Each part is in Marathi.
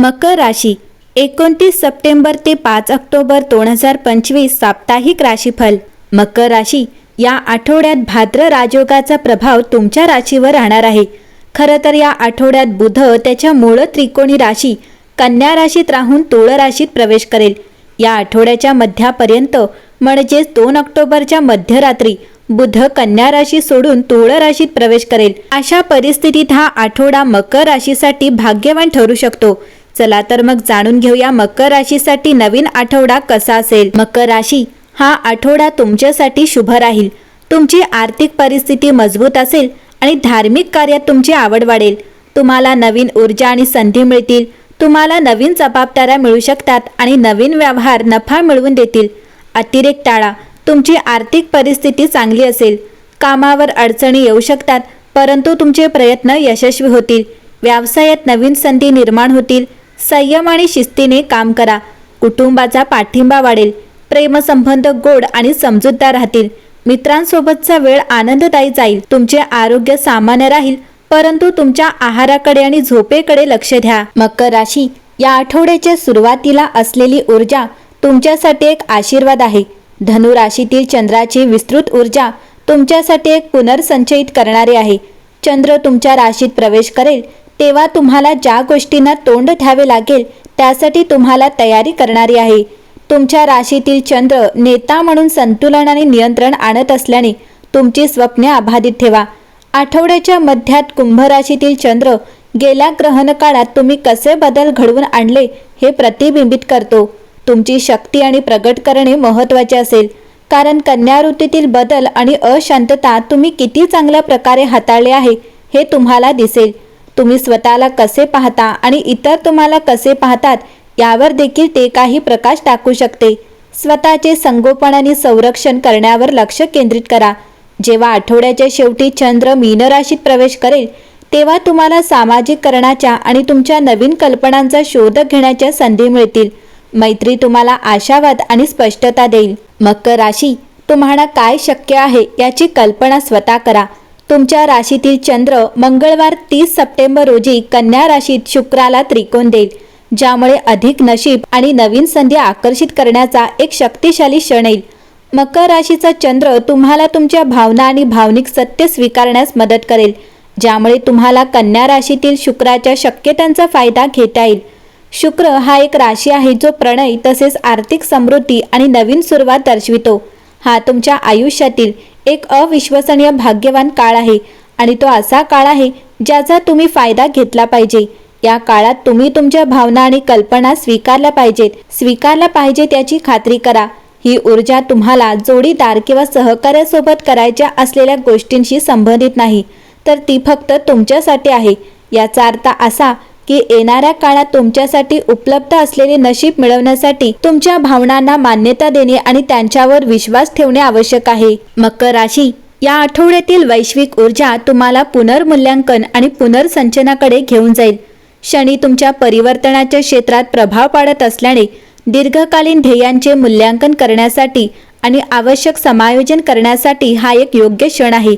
मकर राशी एकोणतीस सप्टेंबर ते पाच ऑक्टोबर दोन हजार पंचवीस साप्ताहिक राशीफल. मकर राशी या आठवड्यात भाद्र राजयोगाचा प्रभाव तुमच्या राशीवर राहणार आहे. खरं तर या आठवड्यात बुध त्याच्या मूळ त्रिकोणी राशी कन्या राशीत राहून तुळ राशीत प्रवेश करेल. या आठवड्याच्या मध्यापर्यंत म्हणजेच दोन ऑक्टोबरच्या मध्यरात्री बुध कन्या राशी सोडून तुळ राशीत प्रवेश करेल. अशा परिस्थितीत हा आठवडा मकर राशीसाठी भाग्यवान ठरू शकतो. चला तर मग जाणून घेऊया मकर राशीसाठी नवीन आठवडा कसा असेल. मकर राशी हा आठवडा तुमच्यासाठी शुभ राहील. तुमची आर्थिक परिस्थिती मजबूत असेल आणि धार्मिक कार्यात तुमची आवड वाढेल. तुम्हाला नवीन ऊर्जा आणि संधी मिळतील. तुम्हाला नवीन जबाबदाऱ्या मिळू शकतात आणि नवीन व्यवहार नफा मिळवून देतील. अतिरेक टाळा. तुमची आर्थिक परिस्थिती चांगली असेल. कामावर अडचणी येऊ शकतात परंतु तुमचे प्रयत्न यशस्वी होतील. व्यवसायात नवीन संधी निर्माण होतील. संयम आणि शिस्तीने काम करा. कुटुंबाचा पाठिंबा वाढेल. प्रेमसंबंध गोड आणि समजूतदार राहतील. मित्रांसोबतचा वेळ आनंददायी जाईल. तुमचे आरोग्य सामान्य राहील परंतु तुमच्या आहाराकडे आणि झोपेकडे लक्ष द्या. मकर राशी या आठवड्याच्या सुरुवातीला असलेली ऊर्जा तुमच्यासाठी एक आशीर्वाद आहे. धनु राशीतील चंद्राची विस्तृत ऊर्जा तुमच्यासाठी एक पुनर्संचयित करणारी आहे. चंद्र तुमच्या राशीत प्रवेश करेल तेव्हा तुम्हाला ज्या गोष्टींना तोंड द्यावे लागेल त्यासाठी तुम्हाला तयारी करणारी आहे. तुमच्या राशीतील चंद्र नेता म्हणून संतुलन आणि नियंत्रण आणत असल्याने तुमची स्वप्ने अबाधित ठेवा. आठवड्याच्या मध्यात कुंभ राशीतील चंद्र गेल्या ग्रहण काळात तुम्ही कसे बदल घडवून आणले हे प्रतिबिंबित करतो. तुमची शक्ती आणि प्रगट करणे महत्त्वाचे असेल. कारण कन्या ऋतूतील बदल आणि अशांतता तुम्ही किती चांगल्या प्रकारे हाताळले आहे हे तुम्हाला दिसेल. तुम्ही स्वतःला कसे पाहता आणि इतर तुम्हाला कसे पाहतात यावर देखील ते काही प्रकाश टाकू शकते. स्वतःचे संगोपन आणि संरक्षण करण्यावर लक्ष केंद्रित करा. जेव्हा आठवड्याच्या शेवटी चंद्र मीन राशीत प्रवेश करेल तेव्हा तुम्हाला सामाजिककरणाच्या आणि तुमच्या नवीन कल्पनांचा शोध घेण्याच्या संधी मिळतील. मैत्री तुम्हाला आशावाद आणि स्पष्टता देईल. मकर राशी तुम्हाला काय शक्य आहे याची कल्पना स्वतः करा. तुमच्या राशीतील चंद्र मंगळवार तीस सप्टेंबर रोजी कन्या राशीत शुक्राला त्रिकोण देईल ज्यामुळे अधिक नशीब आणि नवीन संधी आकर्षित करण्याचा एक शक्तिशाली क्षण येईल. मकर राशीचा चंद्र तुम्हाला तुमच्या भावना आणि भावनिक सत्य स्वीकारण्यास मदत करेल ज्यामुळे तुम्हाला कन्या राशीतील शुक्राच्या शक्यतांचा फायदा घेता येईल. शुक्र हा एक राशी आहे जो प्रणय तसेच आर्थिक समृद्धी आणि नवीन सुरुवात दर्शवितो. हा तुमच्या आयुष्यातील एक अविश्वसनीय भाग्यवान काळ आहे. आणि तो असा काळ आहे ज्याचा तुम्ही फायदा घेतला पाहिजे. या काळात तुम्ही तुमच्या भावना आणि कल्पना स्वीकारल्या पाहिजेत. स्वीकारल्या पाहिजे त्याची खात्री करा. ही ऊर्जा तुम्हाला जोडीदार किंवा सहकार्यासोबत करायच्या असलेल्या गोष्टींशी संबंधित नाही तर ती फक्त तुमच्यासाठी आहे. याचा अर्थ असा की येणाऱ्या काळात तुमच्यासाठी उपलब्ध असलेले नशीब मिळवण्यासाठी तुमच्या भावनांना मान्यता देणे आणि त्यांच्यावर विश्वास ठेवणे आवश्यक आहे. मकर राशी. या आठवड्यातील वैश्विक ऊर्जा तुम्हाला पुनर्मूल्यांकन आणि पुनर्संचनाकडे घेऊन जाईल. शनी तुमच्या परिवर्तनाच्या क्षेत्रात प्रभाव पाडत असल्याने दीर्घकालीन ध्येयांचे मूल्यांकन करण्यासाठी आणि आवश्यक समायोजन करण्यासाठी हा एक योग्य क्षण आहे.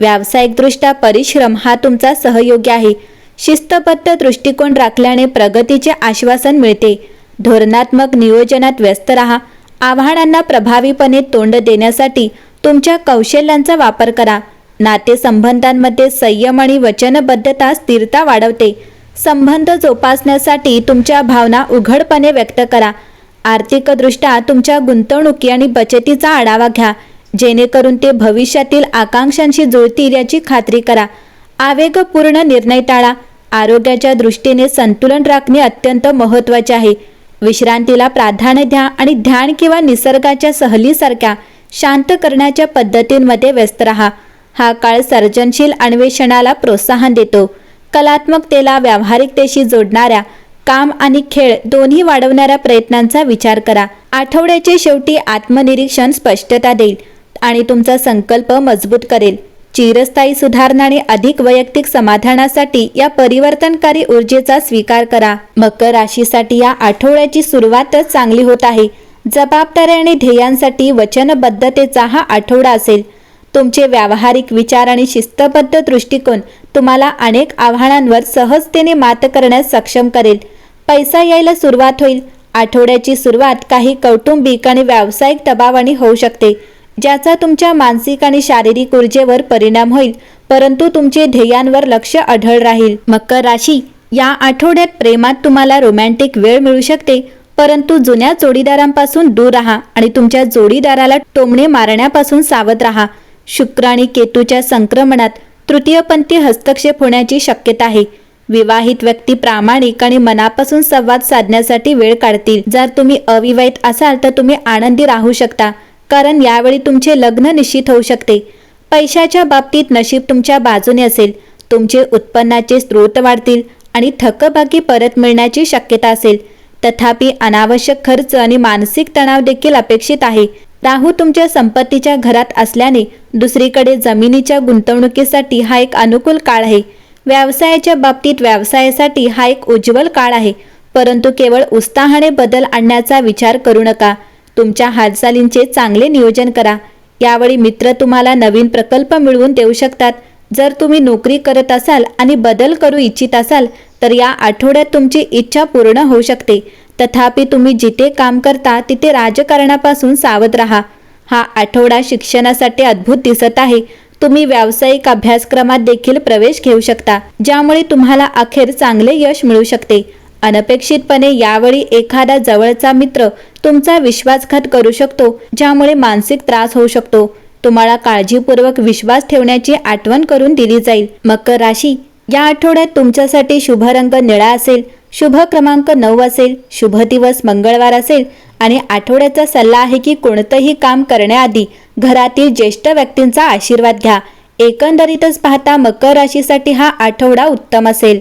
व्यावसायिकदृष्ट्या परिश्रम हा तुमचा सहयोगी आहे. शिस्तबद्ध दृष्टिकोन राखल्याने प्रगतीचे आश्वासन मिळते. धोरणात्मक नियोजनात व्यस्त राहा. आव्हानांना प्रभावीपणे तोंड देण्यासाठी तुमच्या कौशल्यांचा वापर करा. नातेसंबंधांमध्ये संयम आणि वचनबद्धता स्थिरता वाढवते. संबंध जोपासण्यासाठी तुमच्या भावना उघडपणे व्यक्त करा. आर्थिकदृष्ट्या तुमच्या गुंतवणुकी आणि बचतीचा आढावा घ्या. जेणेकरून ते भविष्यातील आकांक्षांशी जुळतील याची खात्री करा. आवेगपूर्ण निर्णय टाळा. आरोग्याच्या दृष्टीने संतुलन राखणे अत्यंत महत्त्वाचे आहे. विश्रांतीला प्राधान्य द्या आणि ध्यान किंवा निसर्गाच्या सहलीसारख्या शांत करण्याच्या पद्धतींमध्ये व्यस्त राहा. हा काळ सर्जनशील अन्वेषणाला प्रोत्साहन देतो. कलात्मकतेला व्यावहारिकतेशी जोडणाऱ्या काम आणि खेळ दोन्ही वाढवणाऱ्या प्रयत्नांचा विचार करा. आठवड्याचे शेवटी आत्मनिरीक्षण स्पष्टता देईल आणि तुमचा संकल्प मजबूत करेल. चिरस्थायी सुधारणा आणि अधिक वैयक्तिक समाधानासाठी या परिवर्तनकारी ऊर्जेचा स्वीकार करा. मकर राशीसाठी या आठवड्याची सुरुवातच चांगली होत आहे. जबाबदाऱ्या आणि ध्येयांसाठी वचनबद्धतेचा हा आठवडा असेल. तुमचे व्यावहारिक विचार आणि शिस्तबद्ध दृष्टिकोन तुम्हाला अनेक आव्हानांवर सहजतेने मात करण्यास सक्षम करेल. पैसा यायला सुरुवात होईल. आठवड्याची सुरुवात काही कौटुंबिक आणि व्यावसायिक दबावाने होऊ शकते. ज्याचा तुमच्या मानसिक आणि शारीरिक ऊर्जेवर परिणाम होईल परंतु तुमचे ध्येयांवर लक्ष आढळ राहील. मकर राशी या आठवड्यात प्रेमात तुम्हाला रोमॅन्टिक वेळ मिळू शकते परंतु जुन्या जोडीदारांपासून दूर राहा आणि तुमच्या जोडीदाराला टोमणे मारण्यापासून सावध राहा. शुक्र आणि केतूच्या संक्रमणात तृतीयपंथी हस्तक्षेप होण्याची शक्यता आहे. विवाहित व्यक्ती प्रामाणिक आणि मनापासून संवाद साधण्यासाठी वेळ काढतील. जर तुम्ही अविवाहित असाल तर तुम्ही आनंदी राहू शकता. कारण यावेळी तुमचे लग्न निश्चित होऊ शकते. पैशाच्या बाबतीत नशीब तुमच्या बाजूने असेल. तुमचे उत्पन्नाचे स्रोत वाढतील आणि थकबाकी परत मिळण्याची शक्यता असेल. तथापि अनावश्यक खर्च आणि मानसिक तणाव देखील अपेक्षित आहे. राहू तुमच्या संपत्तीच्या घरात असल्याने दुसरीकडे जमिनीच्या गुंतवणुकीसाठी हा एक अनुकूल काळ आहे. व्यवसायाच्या बाबतीत व्यवसायासाठी हा एक उज्ज्वल काळ आहे. परंतु केवळ उत्साहाने बदल आणण्याचा विचार करू नका. तुमच्या हालचालींचे चांगले नियोजन करा. यावेळी मित्र तुम्हाला नवीन प्रकल्प मिळवून देऊ शकतात. जर तुम्ही नोकरी करत असाल आणि बदल करू इच्छित असाल तर या आठवड्यात तुमची इच्छा पूर्ण होऊ शकते. तथापि तुम्ही जिथे काम करता तिथे राजकारणापासून सावध राहा. हा आठवडा शिक्षणासाठी अद्भुत दिसत आहे. तुम्ही व्यावसायिक अभ्यासक्रमात देखील प्रवेश घेऊ शकता ज्यामुळे तुम्हाला अखेर चांगले यश मिळू शकते. अनपेक्षितपणे यावेळी एखादा जवळचा मित्र तुमचा विश्वासघात करू शकतो ज्यामुळे मानसिक त्रास होऊ शकतो. तुम्हाला काळजीपूर्वक विश्वास ठेवण्याची आठवण करून दिली जाईल. मकर राशी या आठवड्यात तुमच्यासाठी शुभ रंग निळा असेल शुभ क्रमांक नऊ असेल शुभ दिवस मंगळवार असेल आणि आठवड्याचा सल्ला आहे की कोणतंही काम करण्याआधी घरातील ज्येष्ठ व्यक्तींचा आशीर्वाद घ्या. एकंदरीतच पाहता मकर राशीसाठी हा आठवडा उत्तम असेल.